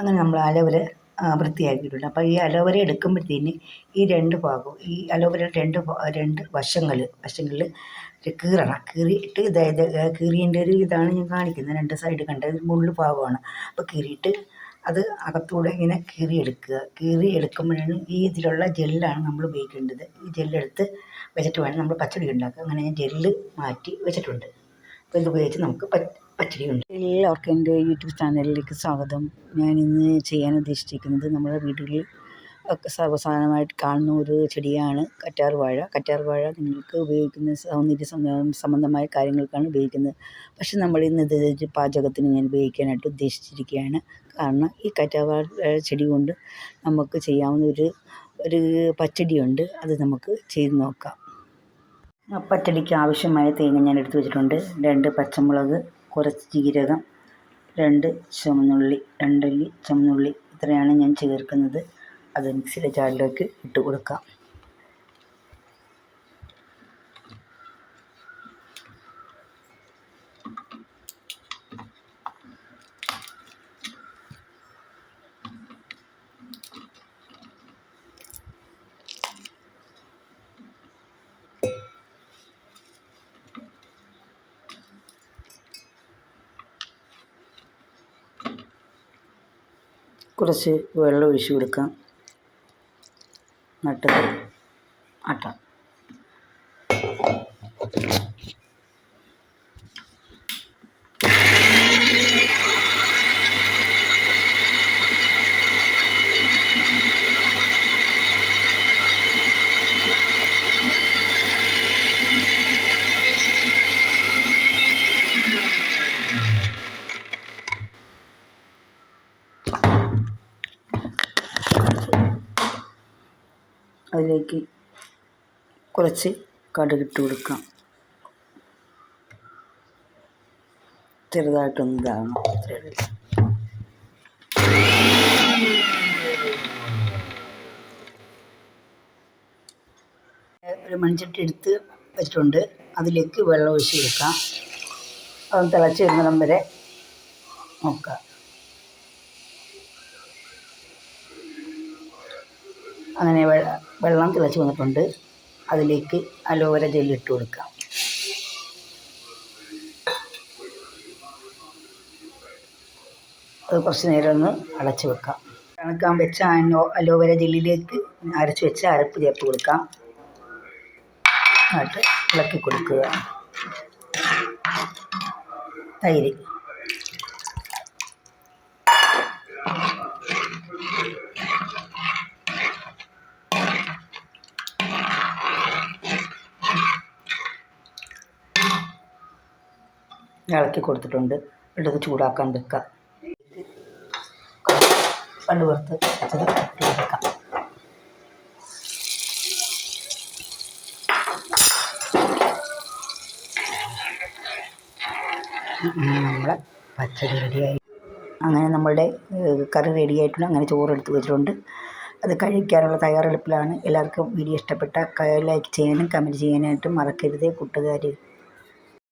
അങ്ങനെ നമ്മൾ അലോവര വൃത്തിയാക്കിയിട്ടുണ്ട്. അപ്പോൾ ഈ അലോവര എടുക്കുമ്പോഴത്തേന് ഈ രണ്ട് ഭാഗവും ഈ അലോവരയുടെ രണ്ട് രണ്ട് വശങ്ങൾ വശങ്ങളിൽ കീറണം. കീറിയിട്ട് ഇതായത് കീറിയതിന്റെ ഒരു ഇതാണ് ഞാൻ കാണിക്കുന്നത്. രണ്ട് സൈഡ് കണ്ടത് മുള്ളു ഭാഗമാണ്. അപ്പോൾ കീറിയിട്ട് അത് അകത്തൂടെ ഇങ്ങനെ കീറിയെടുക്കുക. കീറി എടുക്കുമ്പോഴാണ് ഈ ഇതിലുള്ള ജെല്ലാണ് നമ്മൾ ഉപയോഗിക്കേണ്ടത്. ഈ ജെല്ലെടുത്ത് വെച്ചിട്ട് വേണം നമ്മൾ പച്ചടി ഉണ്ടാക്കുക. അങ്ങനെ ഞാൻ ജെല്ല് മാറ്റി വെച്ചിട്ടുണ്ട്. അപ്പോൾ ഇത് ഉപയോഗിച്ച് നമുക്ക് പച്ചടി ഉണ്ട് എല്ലാവർക്കും എന്റെ യൂട്യൂബ് ചാനലിലേക്ക് സ്വാഗതം. ഞാൻ ഇന്ന് ചെയ്യാൻ ഉദ്ദേശിച്ചിരിക്കുന്നത് നമ്മുടെ വീടുകളിൽ ഒക്കെ സർവസാധാരണമായിട്ട് കാണുന്ന ഒരു ചെടിയാണ് കറ്റാർ വാഴ. കറ്റാർ വാഴ നിങ്ങൾക്ക് ഉപയോഗിക്കുന്ന സൗന്ദര്യ സംബന്ധമായ കാര്യങ്ങൾക്കാണ് ഉപയോഗിക്കുന്നത്. പക്ഷെ നമ്മൾ ഇന്ന് ഇത് പാചകത്തിന് ഞാൻ ഉപയോഗിക്കാനായിട്ട് ഉദ്ദേശിച്ചിരിക്കുകയാണ്. കാരണം ഈ കറ്റാർ വാഴ ചെടി കൊണ്ട് നമുക്ക് ചെയ്യാവുന്ന ഒരു ഒരു പച്ചടിയുണ്ട്. അത് നമുക്ക് ചെയ്ത് നോക്കാം. പച്ചടിക്ക് ആവശ്യമായ തേങ്ങ ഞാൻ എടുത്തു വെച്ചിട്ടുണ്ട്. രണ്ട് പച്ചമുളക് കുറച്ച് ജീരകം രണ്ട് ചുവന്നുള്ളി രണ്ടല്ലി ചുവന്നുള്ളി ഇത്രയാണ് ഞാൻ ചേർക്കുന്നത്. അത് മിക്സിയുടെ ജാറിലേക്ക് ഇട്ട് കൊടുക്കാം. കുറച്ച് വെള്ളം ഒഴിച്ച് കൊടുക്കാം. നട്ടത് ആട്ടാം. അതിലേക്ക് കുറച്ച് കടുകിട്ട് കൊടുക്കാം. ചെറുതായിട്ടൊന്ന് ഇതാകണം ഒരു മൺചട്ടി എടുത്ത് വെച്ചിട്ടുണ്ട്. അതിലേക്ക് വെള്ളം ഒഴിച്ച് കൊടുക്കാം. അത് തിളച്ച് വരുന്നിടം വരെ നോക്കാം. അങ്ങനെ വെള്ളം തിളച്ച് വന്നിട്ടുണ്ട്. അതിലേക്ക് അലോവര ജെല്ലിട്ട് കൊടുക്കാം. അത് കുറച്ച് നേരം ഒന്ന് അടച്ചു വെക്കാം. തണുക്കാൻ വെച്ച അലോവര ജെല്ലിലേക്ക് അരച്ച് വെച്ച അരപ്പ് ചേർത്ത് കൊടുക്കാം. എന്നിട്ട് ഇളക്കി കൊടുക്കുക. തൈര്. ഇളക്കി കൊടുത്തിട്ടുണ്ട്. ഇട്ടത് ചൂടാക്കാൻ വെക്കാം. കണ്ടു ഇട്ട് കൊടുക്കാം നമ്മളെ പച്ചടി റെഡിയായി. അങ്ങനെ നമ്മളുടെ കറി റെഡി ആയിട്ടുണ്ട്. അങ്ങനെ ചോറ് എടുത്ത് വെച്ചിട്ടുണ്ട്. അത് കഴിക്കാനുള്ള തയ്യാറെടുപ്പിലാണ്. എല്ലാവർക്കും വീഡിയോ ഇഷ്ടപ്പെട്ട ലൈക്ക് ചെയ്യാനും കമന്റ് ചെയ്യാനായിട്ടും മറക്കരുത്. കൂട്ടുകാർ